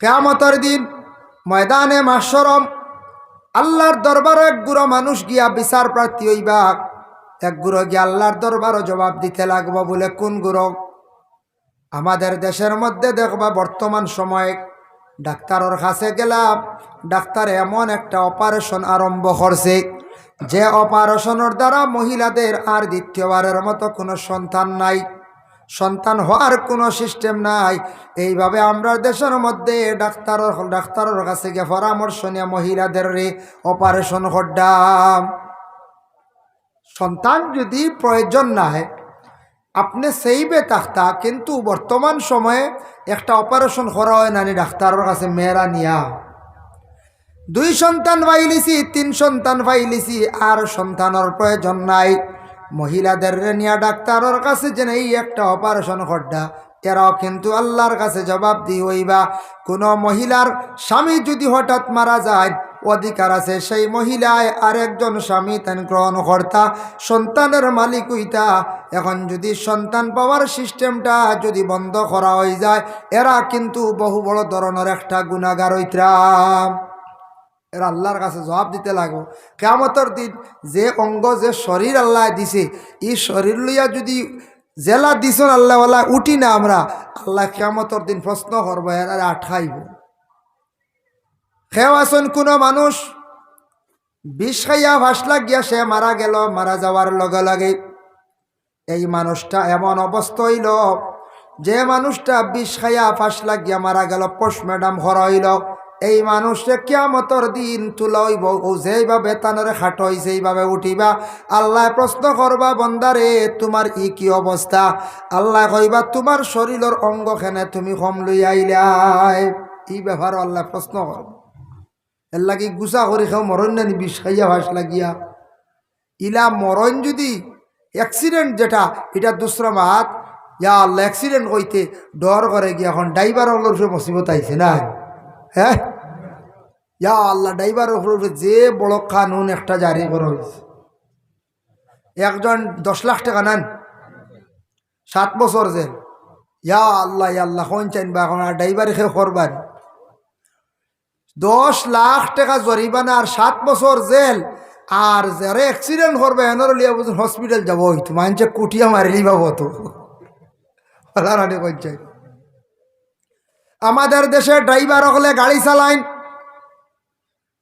কেয়ামতের দিন, ময়দানে মাসরম আল্লাহর দরবার এক গুঁড়ো মানুষ গিয়া বিচার প্রার্থী হইবা। এক গিয়া আল্লাহর দরবারও জবাব দিতে লাগবো বলে কোন গুঁড়ো? আমাদের দেশের মধ্যে দেখবা বর্তমান সময়ে ডাক্তারের কাছে গেলাম, ডাক্তার এমন একটা অপারেশন আরম্ভ করছে, যে অপারেশনের দ্বারা মহিলাদের আর দ্বিতীয়বারের মতো কোনো সন্তান নাই। সন্তান হওয়ার কোনো সিস্টেম নাই। এইভাবে আমরা দেশের মধ্যে ডাক্তারের ডাক্তারের কাছে গিয়ে পরামর্শ নিয়ে মহিলাদের অপারেশন করডাম সন্তান যদি প্রয়োজন না হয় আপনি সেইবে থাকতা, কিন্তু বর্তমান সময়ে একটা অপারেশন করা হয় নানি ডাক্তারের কাছে মেয়েরা নিয়া। দুই সন্তান পাইলিছি, তিন সন্তান পাইলিছি, আর সন্তানের প্রয়োজন নাই। মহিলাদের নিয়া ডাক্তারের কাছে যে এই একটা অপারেশন করডা এরাও কিন্তু আল্লাহর কাছে জবাব দি হইবা। কোনো মহিলার স্বামী যদি হঠাৎ মারা যায়, অধিকার আছে, সেই মহিলায় আরেকজন স্বামী তেন গ্রহণ কর্তা, সন্তানের মালিক হইতা। এখন যদি সন্তান পাওয়ার সিস্টেমটা যদি বন্ধ করা হয়ে যায়, এরা কিন্তু বহু বড় ধরনের একটা গুণাগার হইতরাম এরা আল্লাহর কাছে জবাব দিতে লাগবো। কেমতর দিন যে অঙ্গ যে শরীর আল্লাহ দিছে, এই শরীর লইয়া যদি জেলা দিছন আল্লাহওয়ালা উঠি না আমরা, আল্লাহ কেমতর দিন প্রশ্ন করব, এরা আঠাইব। খেও আসন কোনো মানুষ? বিষ খাইয়া ভাসলা গিয়া সে মারা গেল, মারা যাওয়ার লগে লগে এই মানুষটা এমন অবস্থা হইল, যে মানুষটা বিষ খাইয়া ফাঁসলা গিয়া মারা গেল, পোষ ম্যাডাম হইল এই মানুষে কিয়ামতর দিন তুলা হইব ও যেইভাবে তানরে খাট হই সেইভাবে উঠিবা, আল্লাহ প্রশ্ন করবা, বন্দারে, তোমার ই কি অবস্থা? আল্লাহ কইবা, তোমার শরীরের অঙ্গ খেনে তুমি কম লই আইলাই। এই ব্যাপার আল্লাহ প্রশ্ন করব। এর লাগি গুছা করে খাও, মরণ নানি বিষ খাইয়া ভাস লাগিয়া। ইলা মরণ যদি অ্যাক্সিডেন্ট যেটা, এটা দুসরা মাত, ইয়া আল্লাহ অ্যাক্সিডেন্ট কইতে ডর করে গিয়া এখন, ড্রাইভার সে মুসিবত আইছে না? হ্যাঁ? ইয়া আল্লাহ, ড্রাইভার উপরে যে বড় কানুন একটা জারি করা হয়েছে। একজন দশ লাখ টাকা নেন, সাত বছর জেল। ইয়া আল্লাহ আল্লাহ, কোন চাইন বা এখন আর ড্রাইভার খেয়ে করবার দশ লাখ টাকা জরিমানা আর সাত বছর জেল, আর যারা অ্যাক্সিডেন্ট করবে, এনার লিয়া বুঝুন হসপিটাল যাব হইতো মানুষে কুটিয়া মারিলি পাবো তো আমাদের দেশে ড্রাইভার হলে গাড়ি চালাইন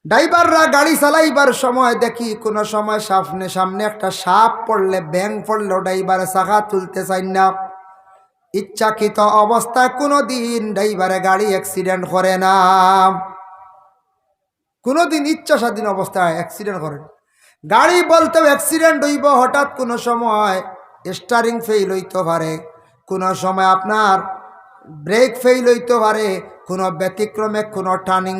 ড্রাইভাররা গাড়ি চালাইবার সময় দেখি কোনো সময় সামনে সামনে একটা সাপ পড়লে ব্যাং পড়লেও ড্রাইভারে চাকা তুলতে চাই না। ইচ্ছাকৃত অবস্থায় কোনো দিন ড্রাইভারে গাড়ি অ্যাক্সিডেন্ট করে না। কোনো দিন ইচ্ছা স্বাধীন অবস্থায় অ্যাক্সিডেন্ট করেন গাড়ি বলতেও অ্যাক্সিডেন্ট হইব, হঠাৎ কোনো সময় স্টারিং ফেইল হইতে পারে, কোনো সময় আপনার ব্রেক ফেইল হইতে পারে, কোনো ব্যতিক্রমে কোনো টার্নিং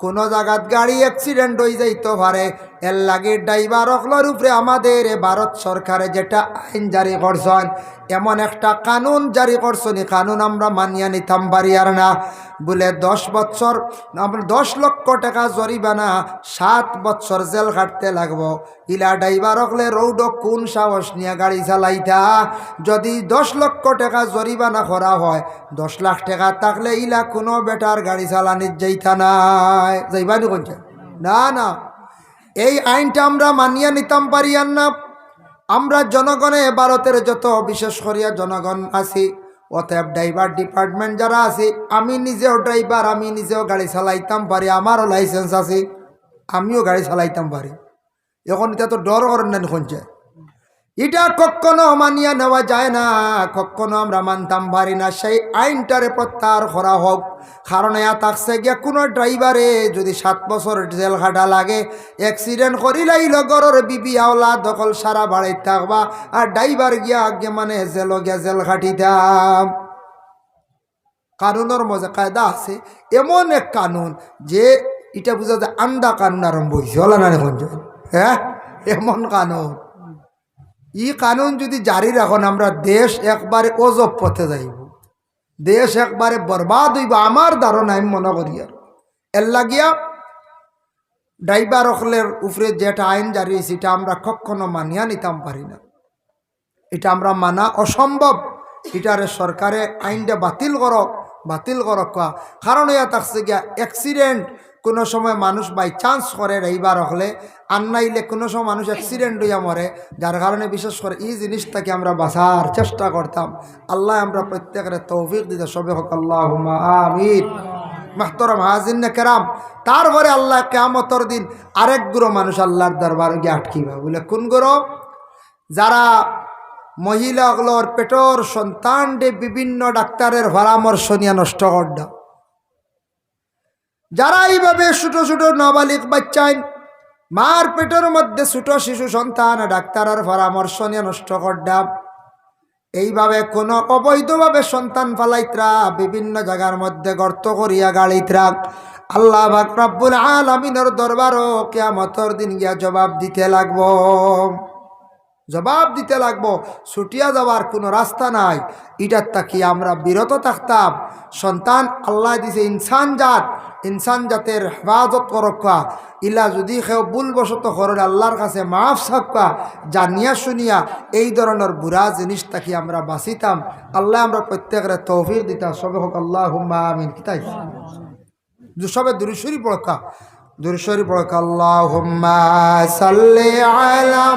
কোনো জায়গাত গাড়ি অ্যাক্সিডেন্ট হয়ে যাইতে পারে। এর লাগে ড্রাইভার অকলোর উপরে আমাদের ভারত সরকারে যেটা আইন জারি করছেন। এমন একটা কানুন জারি করছেন কানুন আমরা মানিয়া নিতাম পারি আর না। বলে দশ বছর, আমরা দশ লক্ষ টাকা জরিমানা, সাত বছর জেল কাটতে লাগবো। ইলা ড্রাইভার হকলে রৌড কোন সাহস নিয়ে গাড়ি চালাইতা? যদি দশ লক্ষ টাকা জরিমানা করা হয়, দশ লাখ টাকা থাকলে ইলা কোনো বেটার গাড়ি চালানির যাইতা নাই। যাইবানি কোনছে না না। এই আইনটা আমরা মানিয়া নিতাম পারি আর না। আমরা জনগণে ভারতের যত, বিশেষ করিয়া জনগণ আছি, অতএব ড্রাইভার ডিপার্টমেন্ট যারা আছে, আমি নিজেও ড্রাইভার আমি নিজেও গাড়ি চালাইতাম পারি, আমারও লাইসেন্স আছে, আমিও গাড়ি চালাইতাম পারি। এখন এটা তো ডর করেন না শুনছে এটা কখনো মানিয়া নেওয়া যায় না, কখনো আমরা মানতাম পারি না। সেই আইনটারে প্রত্যাহার করা হোক। কারণ এয়া থাকছে গিয়া কোনো ড্রাইভারে যদি সাত বছর জেল খাটা লাগে অ্যাক্সিডেন্ট করিলাই লগরের বিবি আওলা দখল সারা বাড়ি থাকবা আর ড্রাইভার গিয়া আগে মানে জেল গিয়া জেল খাটিতাম। কানুনের মজা কায়দা আছে, এমন এক কানুন যে এটা বোঝা যায় আন্দা কানুন আরম্ভ হয়েছে হলা না হ্যাঁ এমন কানুন। ই কানুন যদি জারি রাখন, আমরা দেশ একবারে অজব পথে যাইব। দেশ একবারে বরবাদ হইব, আমার ধারণা আমি মনে করি আর। এর লাগিয়া ড্রাইভার অকলের উপরে যেটা আইন জারি হয়েছে, এটা আমরা কখনো মানিয়া নিতাম পারি না। এটা আমরা মানা অসম্ভব। এটারে সরকারে আইনটা বাতিল করো, বাতিল করকা কারণ ইয়া থাকছে গিয়া অ্যাক্সিডেন্ট কোনো সময় মানুষ বাই চান্স করে এইবার হলে, আর নাইলে কোনো সময় মানুষ অ্যাক্সিডেন্ট হইয়া মরে, যার কারণে বিশেষ করে এই জিনিসটাকে আমরা বাঁচার চেষ্টা করতাম। আল্লাহ আমরা প্রত্যেকের তৌফিক দিতে সবে হোক আল্লাহ আমিন। মাহতরম হাজিন কেরাম, তারপরে আল্লাহ কেমতর দিন আরেক গুরো মানুষ আল্লাহর দরবার গিয়ে আটকিবা। বলে, কোন গুরো যারা মহিলাগুলোর পেটর সন্তানকে বিভিন্ন ডাক্তারের পরামর্শ নিয়ে নষ্ট করড যারা এইভাবে ছোটো ছোটো নাবালিক বাচ্চাইন মার পেটের মধ্যে ছোট শিশু সন্তান ডাক্তারের পরামর্শ নিয়ে নষ্ট করডা এইভাবে কোন অবৈধভাবে সন্তান ফালাইত্রা বিভিন্ন জায়গার মধ্যে গর্ত করিয়া গাড়িত্রা। আল্লাহ বাক রব্বুল আলমিনের দরবারও কেয়ামতর দিন গিয়া জবাব দিতে লাগবো। জবাব দিতে লাগবো, ছুটিয়া যাওয়ার কোনো রাস্তা নাই। এটার তাকি আমরা বিরত থাকতাম। সন্তান আল্লাহ দিছে ইনসান জাত, ইনসান জাতের হেফাজত করকা ইলা যদি কেউ ভুলবশত করেন আল্লাহর কাছে মাফ সাক্কা জানিয়া শুনিয়া এই ধরনের বুড়া জিনিস তাকি আমরা বাঁচিতাম। আল্লাহ আমরা প্রত্যেকের তৌফিক দিতাম সবে হোক আল্লাহ হুম্মা আমিন কিতাই সবে দুরুশ্বরী পড়কা দুরুশ্বরী পড়কা আল্লাহ হুম্মা সাল্লি আলাম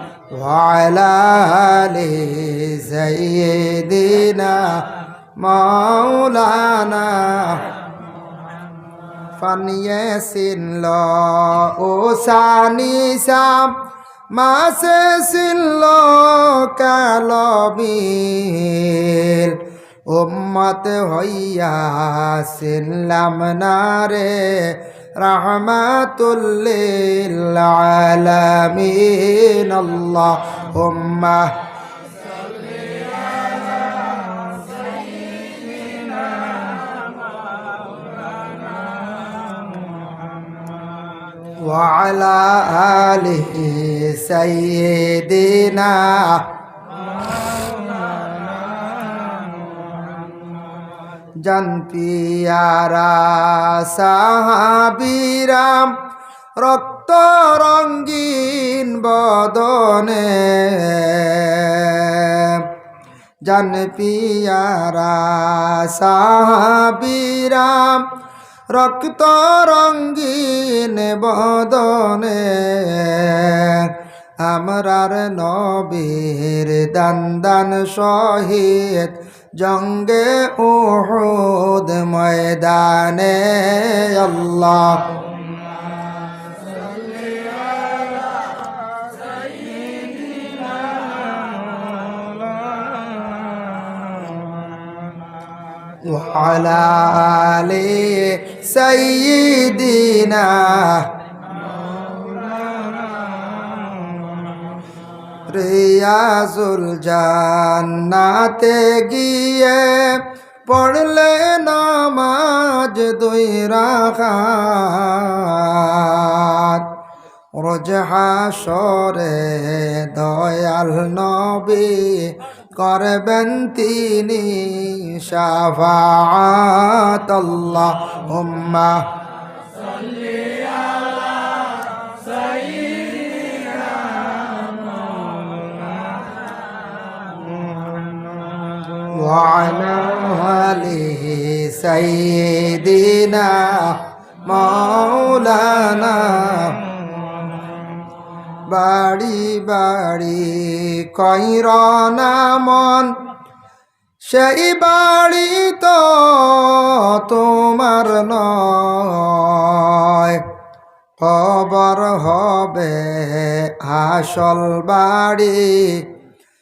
وعلى آل سيدنا مولانا ফানিয়েছিন ল ও সানিসাম মাসে সিল্ল কালবিল উম্মত হইয়া সিল্লাম নারে رحمة للعالمين. اللهم وعلى آله سيدنا জন পিয়ারা সাহাবিরাম রক্ত রঙ্গিন বদনে। জন পিয়ারা সাহাবিরাম রক্ত রঙ্গিন বদনে। আমরার নবীর দান শহীদ জঙ্গে উহুদ ময়দানে আল্লাহ وعلى آل سيدنا রিয়াজুল জান্নাতে গিয়ে পড়লে নামাজ দুই রাখাত। রোজ হাসরে দয়াল নবী করবেন তিনি আল্লাহ হুম্মা وعلى آله سيدنا مولانا বাড়ি বাড়ি কইরনা মন সেই বাড়ি তো তোমার নয় খবর হবে আসল বাড়ি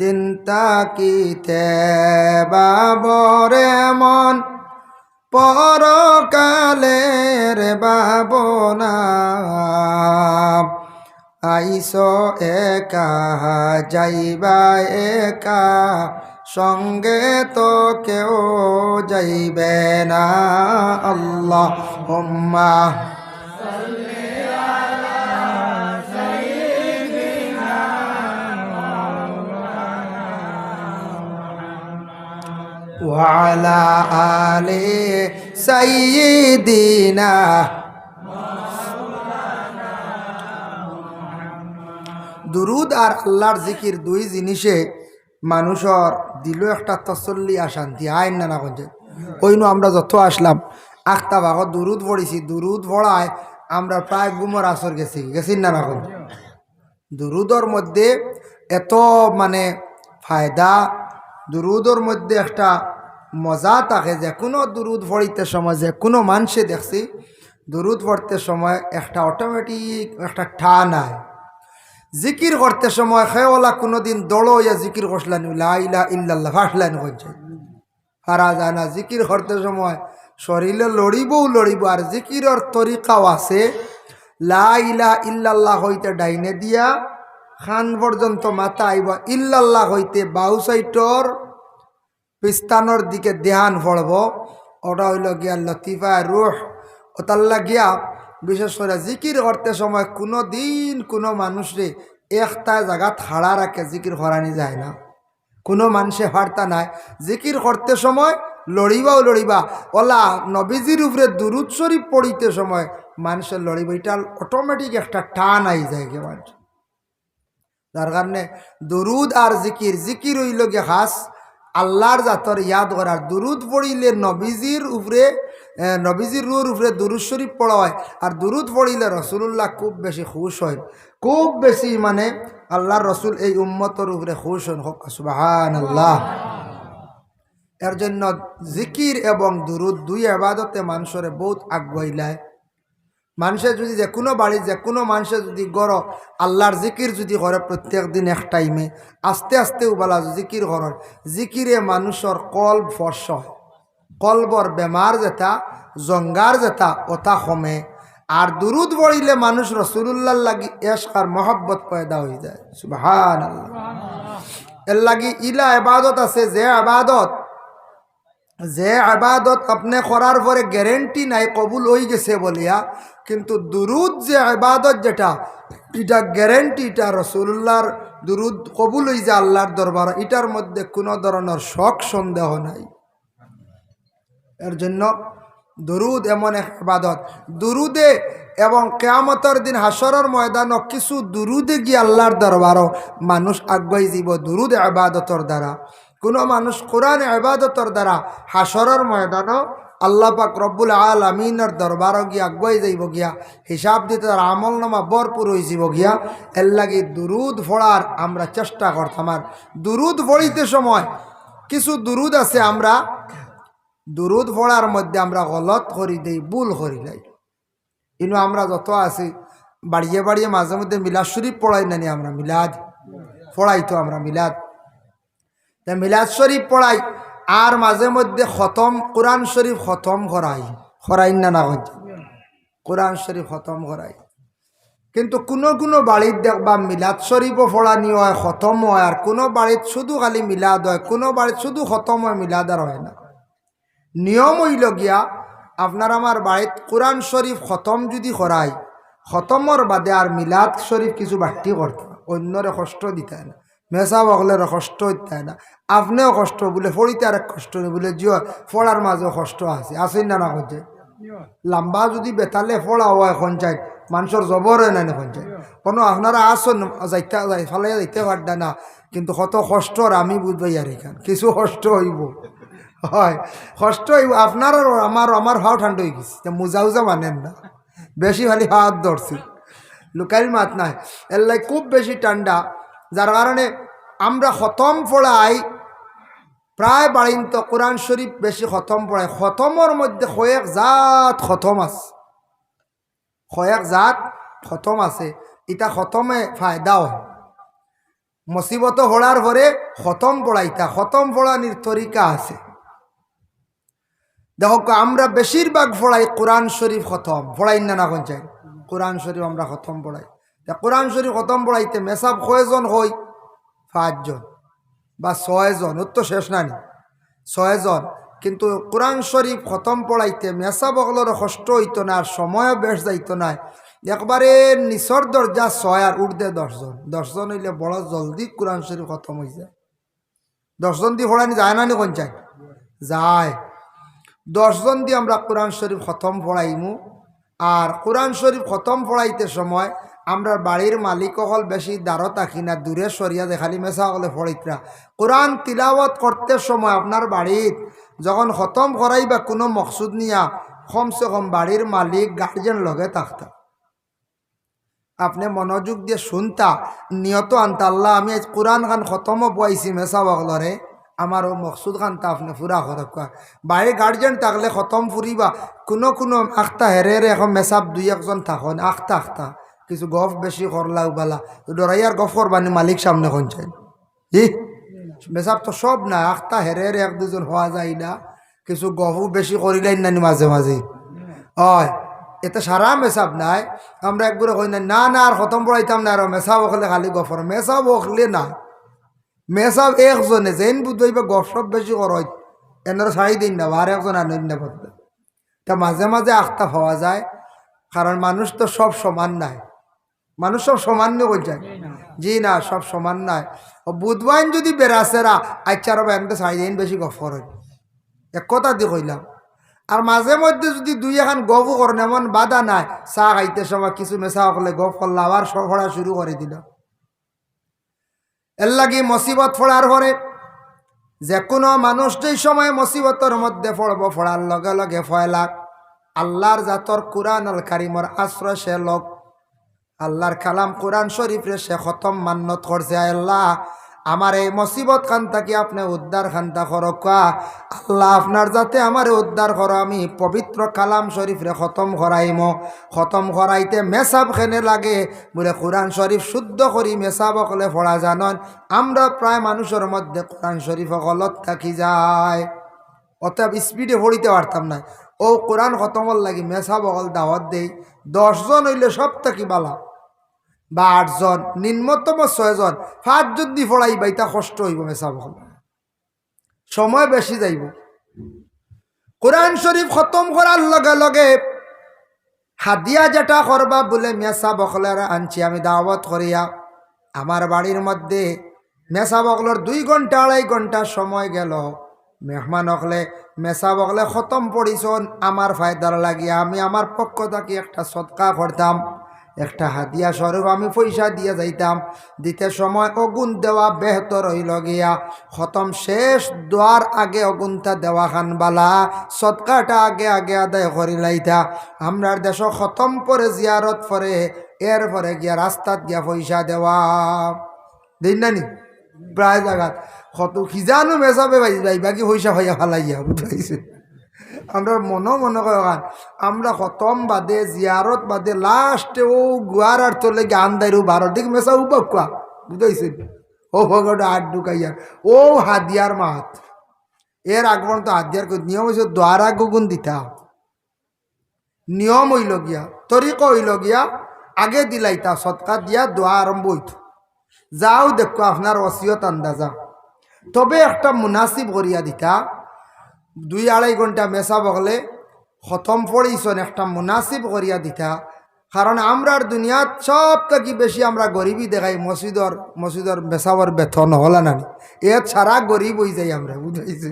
দিন তাকিতে বাবরে মন পরকালের বাবনা। আইস একা, যাইবা একা। সঙ্গে তো কেউ যাইবে না। আল্লাহ হোম্মা وعلى آل سيدنا দুরুদ আর আল্লাহর জিকির দুই জিনিসে মানুষের দিল একটা তসল্লি আর শান্তি আইন না না কঞ্চে ওইনু আমরা যত আসলাম আখতা ভাগত দুরুদ পড়েছি দুরুদ পড়ায় আমরা প্রায় গুমর আসর গেছি গেছি না না কঞ্চে দুরুদর মধ্যে এত মানে ফায়দা দুরুদর মধ্যে একটা মজা থাকে যে কোনো দুরুদ পড়িতে সময় যে কোনো মানুষে দেখছি, দুরুদ পড়তে সময় একটা অটোমেটিক একটা ঠান আয় জিকির করতে সময় খেওয়ালা কোনোদিন দৌড়ো ইয়া জিকির করসলান ইলা ইল্লাল্লাহ ফাঁসলাইন করছে হারা যায় না জিকির করতে সময় শরীরে লড়িবও লড়িব, আর জিকিরর তরিকাও আছে, লা ইলা ইল্লাল্লাহ হইতে ডাইনে দিয়া খান পর্যন্ত মাথা আইব। ইল্লাল্লাহ হইতে বাউ সাইটর পিস্তানোর দিকে দেহান পড়ব। ওটা হইল গিয়া লতিফা রুহ। ওতাল্লা গিয়া বিশেষ করে জিকির করতে সময় কোনো দিন কোনো মানুষরে একটা জায়গা থাড়া রাখে, জিকির করানি যায় না। কোনো মানুষে হারতা নাই। জিকির করতে সময় লড়িবাও লড়িবা। ওলা নবীজির উপরে দুরুদ শরীফ পড়িতে সময় মানুষের লড়িবা। এটা অটোমেটিক একটা টান আই যায় মানুষ যার কারণে দুরুদ আর জিকির জিকির হইল গে খাস আল্লাহর জাতর ইয়াদ করার। দুরুদ পড়িলে নবীজির উপরে নবীজির রুর উপরে দুরুদ শরীফ পড়া হয় আর দুরুদ পড়িলে রসুল্লাহ খুব বেশি খুশ হয়। খুব বেশি মানে আল্লাহর রসুল এই উম্মতর উপরে খুশ হন। হোক সুবাহান আল্লাহ এর জন্য জিকির এবং দুরুদ দুই আবাদতে মানুষের বহুত আগুয়াইলায় মানুষে যদি যে কোনো বাড়ি, যে কোনো মানুষে যদি গড়, আল্লাহর জিকির যদি করে প্রত্যেক দিন এক টাইমে, আস্তে আস্তে উবালা জিকির করার জিকিরে মানুষের কল্ব ফর্স হয়। কলবর বেমার যেটা জঙ্গার যেটা, ওটা কমে। আর দুরুদ পড়িলে মানুষ রসুল্লাহ লাগি এসকার মহব্বত পয়দা হয়ে যায়। সুবাহান এর লাগি ইলা আবাদত আছে, যে আবাদত যে আবাদত আপনি করার পরে গ্যারেন্টি নাই, কবুল হয়ে গেছে বলিয়া। কিন্তু দুরুদ যে আবাদত যেটা, এটা গ্যারেন্টি এটা রসুল্লাহর দুরুদ কবুল হয়ে যায় আল্লাহর দরবার, এটার মধ্যে কোনো ধরনের শখ সন্দেহ নাই। এর জন্য দুরুদ এমন এক ইবাদত। দুরুদে এবং কেয়ামতের দিন হাসরের ময়দানও কিছু দুরুদে গিয়ে আল্লাহর দরবারও মানুষ আগুয়াই যাব দুরুদ আবাদতর দ্বারা। কোনো মানুষ কোরআন আবাদতর দ্বারা হাসরের ময়দানও আল্লাহ পাক রব্বুল আল আমিনের দরবারও গিয়া আগুয়াই যাইব গিয়া। হিসাব দিতে তার আমল নামা ভরপুর হয়ে যাব গিয়া। এর লাগি দুরুদ ফোড়ার আমরা চেষ্টা করতাম আর। দুরুদ ফড়িতে সময় কিছু দুরুদ আছে আমরা, দুরুদ পড়ার মধ্যে আমরা গলত করি দেই, ভুল করি নাই। কিন্তু আমরা যত আছি বাড়িয়ে বাড়িয়ে মাঝে মধ্যে মিলাদ শরীফ পড়াই নানি আমরা, মিলাদ পড়াই তো আমরা, মিলাদ। মিলাদ শরীফ পড়াই আর মাঝে মধ্যে খতম, কোরআন শরীফ খতম করাই। করাই না না কোরআন শরীফ খতম করাই। কিন্তু কোনো কোনো বাড়িত দেখবা মিলাদ শরীফও ফোড়ানি হয়, খতম হয়, আর কোনো বাড়িত শুধু খালি মিলাদ হয়, কোনো বাড়িত শুধু খতম হয়, মিলাদ আর হয় না। নিয়ম হইল গিয়া, আপনার আমার বাড়িত কোরআন শরীফ খতম যদি করাই, খতমর বাদে আর মিলাদ শরীফ কিছু বাড়তি করতে। অন্যরে কষ্ট দিতে না। মেসা বগলের কষ্ট হয় না। আপনিও কষ্ট, বলে ফড়িতে আর কষ্ট নেই বলে জিও ফড়ার মাঝেও কষ্ট আছে। আসেন না না করছে লম্বা যদি বেতালে ফড়া হয় সঞ্চায় মানুষের জবর হয় না সঞ্চায় কোনো আপনারা আসন যাইতে, যাই, ফালে যাইতে পারডা না কিন্তু কত কষ্টর আমি বুঝবাই আর এখান কিছু কষ্ট হইব। হয়, কষ্ট হইব। আপনার আমার আমার হাও ঠান্ডা হয়ে গেছে। মোজা উজা মানেন না। বেশি খালি হাত ধরছি লোকাল মাত নাই। এর খুব বেশি ঠান্ডা যার কারণে আমরা খতম পড়াই, প্রায় বাড়িন্ত কোরআন শরীফ বেশি খতম পড়ায় খতমর মধ্যে কয়েক জাত খতম আছে। কয়েক জাত খতম আছে। ইটা খতমে ফায়দাও মুসিবত হড়ার পরে খতম পড়াইতা খতম পড়ানির তরিকা আছে। দেখো আমরা বেশিরভাগ পড়াই কোরআন শরীফ খতম। পড়াই না না কোন চাই? কোরআন শরীফ আমরা খতম পড়াই। তা কোরআন শরীফ খতম পড়াইতে মেসাব কয়জন হই? পাঁচজন বা ছয়জন ওর তো শেষ নানি ছয়জন। কিন্তু কোরআন শরীফ খতম পড়াইতে মেসাব অগলোর কষ্ট হইতো না, আর সময়ও বেশ যাইত না। একবারে নিচর দরজা ছয় আর উর্ধে দশজন। দশজন হইলে বড় জলদি কোরআন শরীফ খতম হয়ে যায়। দশজন দিয়ে পড়ানি যায় না নি কোন চাই? যায়। দশজন দিয়ে আমরা কোরআন শরীফ খতম পড়াইমু। আর কোরআন শরীফ খতম পড়াইতে সময় আমরা বাড়ির মালিক হল বেশি দ্বারো থাকি না, দূরে সরিয়া দেখালি মেসা হলে পড়িতরা কোরআন তিলাওয়াত করতে সময় আপনার বাড়ির যখন খতম করাই বা কোনো মকসুদ নিয়া, কমসে কম বাড়ির মালিক গার্জেন লগে থাকতা। আপনি মনোযোগ দিয়ে শুনতা, নিয়ত আনতা, আল্লাহ আমি কোরআন খান খতমও পাইছি মেসা বগলরে আমার ও মকসুদ খানটা আপনি ফুরা করক বাড়ির গার্জেন থাকলে খতম ফুরিবা কোনো কোনো আখতা হেরে এখন মেসাব দুই একজন থাকুন, আখতা আখতা। কিছু গফ বেশি করলা উবালা ডরাইয়ার গফ করবানি মালিক সামনে কনছেন জি মেসাব তো সব না, আখতা হেরে এক দুজন হওয়া যায় না। কিছু গফও বেশি করিলাই নানি মাঝে মাঝে। হয়, এতে সারা মেসাব নাই। আমরা একবারে কই না না না, আর খতম পড়াইতাম না আর। মেসাব ওখলে খালি গফর মেসাব ওখলে না। মেসাব একজনে, যেন বুঝইবা গপ সব বেশি করয় এনার ছাড়ি দিন না, আর একজন আনন্দ না তা মাঝে মাঝে আখতা পাওয়া যায়, কারণ মানুষ তো সব সমান নাই। মানুষ সব সমান নিয়ে বলছে। জি না, সব সমান ও বুধবাইন যদি বেড়াছেরা আচ্ছা রবা এমনি দিন বেশি গপ হয়। এক কথা দি কইলাম। আর মাঝে মধ্যে যদি দুই এখন গপও করেন, এমন বাধা নাই, চা খাইতে সময় কিছু মেশা হলে গপ করলে আবার সফরা শুরু করে দিল। এর লাগি মসিবত ফোড়ার পরে যে কোনো মানুষ যেই সময় মসিবতর মধ্যে পড়ব ফোড়ার লগে লগে ফয়লাক। আল্লাহর জাতর কোরআন আল কারিমর আশ্রয় সে লোক আল্লাহর কালাম কোরআন শরীফরে সে খতম মান্নত করছে আল্লাহ। আমার এই মুসিবত খান থাকি আপনি উদ্ধার খান্তা করকা আল্লাহ আপনার যাতে আমার উদ্ধার করো, আমি পবিত্র কালাম শরীফরে খতম করাইম। খতম করাইতে মেসাব খেনে লাগে, বলে কোরআন শরীফ শুদ্ধ করি মেসাব অকলে পড়া জানন। আমরা প্রায় মানুষের মধ্যে কোরআন শরীফ অকলত থাকি যায়। অতএব স্পিডে পড়িতে পারতাম না। ও কোরআন খতমর লাগি মেসাব অকল দাওয়াত দেই। দশজন হইলে সব থাকি বালা। বা আটজন, নিম্নতম ছয়জন পাঁচজন দি ফড়াই বাইতা কষ্ট হইব মেসাব সময় বেশি যাইব। কোরআন শরীফ খতম করার লগে লগে হাদিয়া যেটা করবা বলে মেসা বকলের আনছি, আমি দাওয়াত করিয়া আমার বাড়ির মধ্যে মেসা বকলের দুই ঘণ্টা আড়াই ঘণ্টা সময় গেল। মেহমান হকলে মেসা বকলে খতম পড়িছন আমার ফায়দার লাগিয়া, আমি আমার পক্ষ থাকি একটা সৎকা করতাম একটা হাতিয়া স্বরূপ আমি পয়সা দিয়ে যাইতাম। দিতে সময় অগুন দেওয়া বেহতর হইল গিয়া। খতম শেষ দোয়ার আগে অগুনটা দেওয়া খান বালা সৎকাটা আগে আগে আদায় করি লাইতা। আমরার দেশ খতম পরে জিয়ারত পরে, এর পরে গিয়া রাস্তাত গিয়া পয়সা দেওয়া। দিন নানি প্রায় জায়গাত কত খিজানো মেসাবে ভাই ভাই বাকি পয়সা হইয়া ফালাইয়া বুঝাইছে আমরা মনে মনে করান আমরা খতম বাদে, জিয়ারত বাদে লাস্টে ও গুয়ার আর তোলে গান দাইরু বারোর দিক মেসা উবাকুয়া বুঝাইছেন ও ভগটা হাত ঢুকাইয়া। ও হাদিয়ার মাত। এর আগ পর্যন্ত হাদিয়ার নিয়ম হয়েছে দ্বারা গুগুন দিতা। নিয়ম হইল গিয়া, তরিক হইল গিয়া, আগে দিলাইতা সৎকার দিয়া দোয়া আরম্ভ হইত। যাও দেখো, আপনার অসিয়ত আন্দাজা। তবে একটা মুনাসিব করিয়া দিতা দুই আড়াই ঘণ্টা মেশা বগলে খতম পড়িছন একটা মুনাসিব করিয়া দিতা। কারণ আমরার দুনিয়াত সব থেকে বেশি আমরা গরিবই দেখাই মসজিদর মসজিদর বেসাবর বেতন হলা নানি এর ছাড়া গরিব হয়ে যাই আমরা বুঝাইছি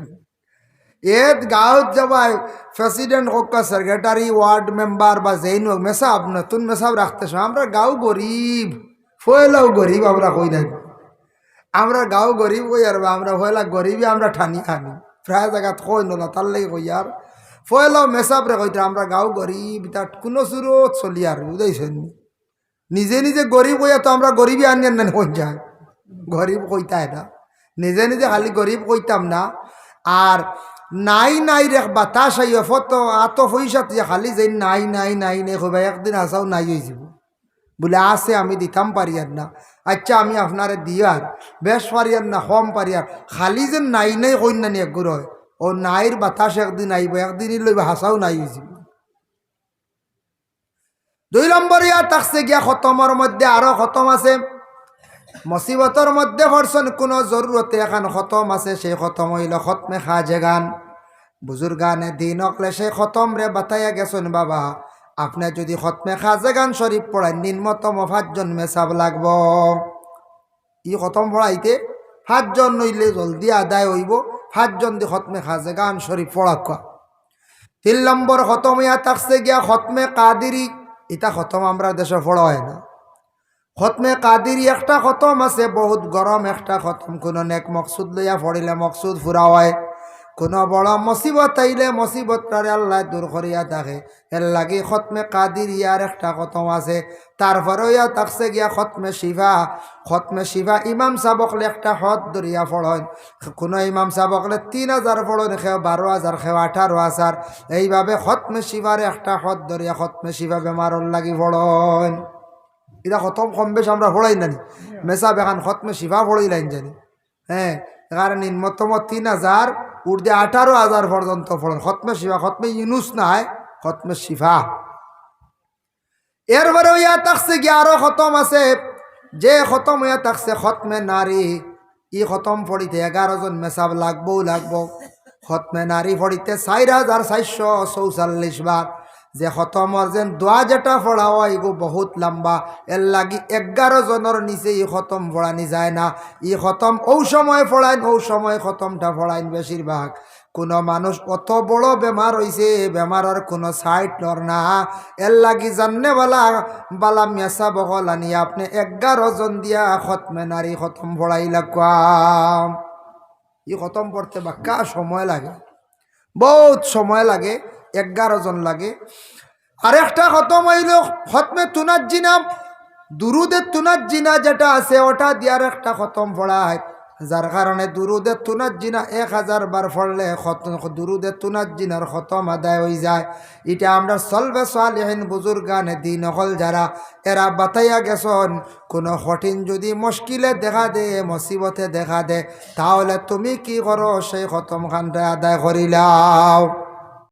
এত গাঁৱত যাবাই প্রেসিডেন্ট হোক সেক্রেটারি ওয়ার্ড মেম্বার বা যেই হোক মেসাব নতুন মেসাব রাখতেছ আমরা গাঁও গরিব ফয়লাও গরিব আমরা কই নাই। আমরা গাঁও গরিব কই আর আমরা ফয়লা গরিবই আমরা ঠানি আনি। প্রায় জায়গাত কই নলা তার লাগে কই আর ফয়লাও মেসাবরে কইতে আমরা গাঁও গরিব তার কোনো সুরত চলি আর বুঝাইছেন নিজে নিজে গরিব কইয়া তো আমরা গরিবই আনিয়ার না কই যায় গরিব কইতাই না নিজে নিজে খালি গরিব কইতাম না। আর নাই নাই রে বাতাস আইয়া ফত আত পয়সা খালি যাই নাই নাই নাই নাই কইবা একদিন আসাও নাই হয়ে যাব। বলে, আছে, আমি দিতাম পারিয়ার না। আচ্ছা আমি আপনারে দিয়ার। বেশ পারিয়ার না কম পারিয়ার। খালি যে নাই নাই কন্যা নি একগুর হয়। ও নাইর বাতাস একদিন আইব, একদিনই লইব, হাসাও নাই হয়েছিল দুই নম্বর ইয়া থাকছে গিয়া খতমর মধ্যে আরও খতম আছে। মুসিবতর মধ্যে হরসন কোনো জরুরতে এখন খতম আছে, সেই খতম হইল খতমে খা জেগান বুজুর্গানে দিন অকলে সেই খতম রে বাতাইয়া গেছেন বাবা। আপনি যদি খতমে খা জেগান শরীফ পড়ায় নিম্নতম পাঁচজন মেসাব লাগব। ই খতম পড়াইতে পাঁচজন নইলে জলদি আদায় হইব। পাঁচজন দি খতমে খা জেগান শরীফ পড়া কোয়া তিন নম্বর খতম ইয়া থাকছে গিয়া খতমে কাদিরি ইটা খতম আমরা দেশে পড়া হয় না। খতমে কাদিরি একটা খতম আছে, বহুত গরম একটা খতম। কোনো নেক মকসুদ লইয়া পড়িলে মকসুদ ফুরা হয়। কোনো বড় মুসিবত আইলে মুসিবতটারে আল্লাহ দূর করিয়া থাকে এর লাগি খতমে কাদির ইয়ার একটা খতম আছে। তারপরে ইয়া থাকছে গিয়া খতমে শিফা। খতমে শিফা ইমাম সাবকলে একটা হদ দরিয়া ফড়ন কোনো ইমাম সাবকলে তিন হাজার ফড়ন খেও বারো হাজার খেও আঠারো হাজার। এইভাবে খতমে শিফারে একটা হদ দরিয়া খতমে শিফা বেমারর লাগি ফড়ন এটা খতম কম বেশ আমরা ফড়াই নানি মেসা বেখান খতমে শিফা ফড়াই লাইন জানি। হ্যাঁ এখানে নিম্নতম তিন হাজার উর্দে আঠারো হাজার পর্যন্ত ফলন খতমে শিফা, খতমে ইউনুস নাই খতমে শিফা। এরপরে ইয়া থাকছে কি আরও খতম আছে। যে খতম ইয়া থাকছে খতমে নারী ই খতম পড়িতে এগারো জন মেসাব লাগবো। লাগবো খতমে নারী পড়িতে চার হাজার চারশো চৌচল্লিশ বার। যে খতমর যেন দোয়া যেটা পড়া হয় এগো বহুত লম্বা। এর লাগি এগারো জনের নিচে ই খতম পড়ানি যায় না। ই খতম ও সময় পড়াইন ও সময় খতমটা পড়াইন বেশিরভাগ কোনো মানুষ অত বড় বেমার হইছে বেমারের কোনো সাইড নর না। এর লাগি জাননে বালা বালা মেসা বহল আনি আপনি এগারো জন দিয়া খতমে নারী খতম লাগাম ই খতম পড়তে বাক্কা সময় লাগে। বহুত সময় লাগে। এগারো জন লাগে। আরেকটা খতম হইল খতমে দুরুদের তুনার জিনা যেটা আছে, ওটা দিয়ার একটা খতম পড়ায় যার কারণে তুনার জিনা এক হাজার বার পড়লে দুরুদের তুনার জিনার খতম আদায় হয়ে যায়। এটা আমরা চলবে সালিহীন বুজুর্গানে দিন হল যারা, এরা বাতাইয়া গেছন, কোনো কঠিন যদি মুশকিলে দেখা দে, মুসিবতে দেখা দে, তাহলে তুমি কি করো সেই খতম খানটা আদায় করিলাও।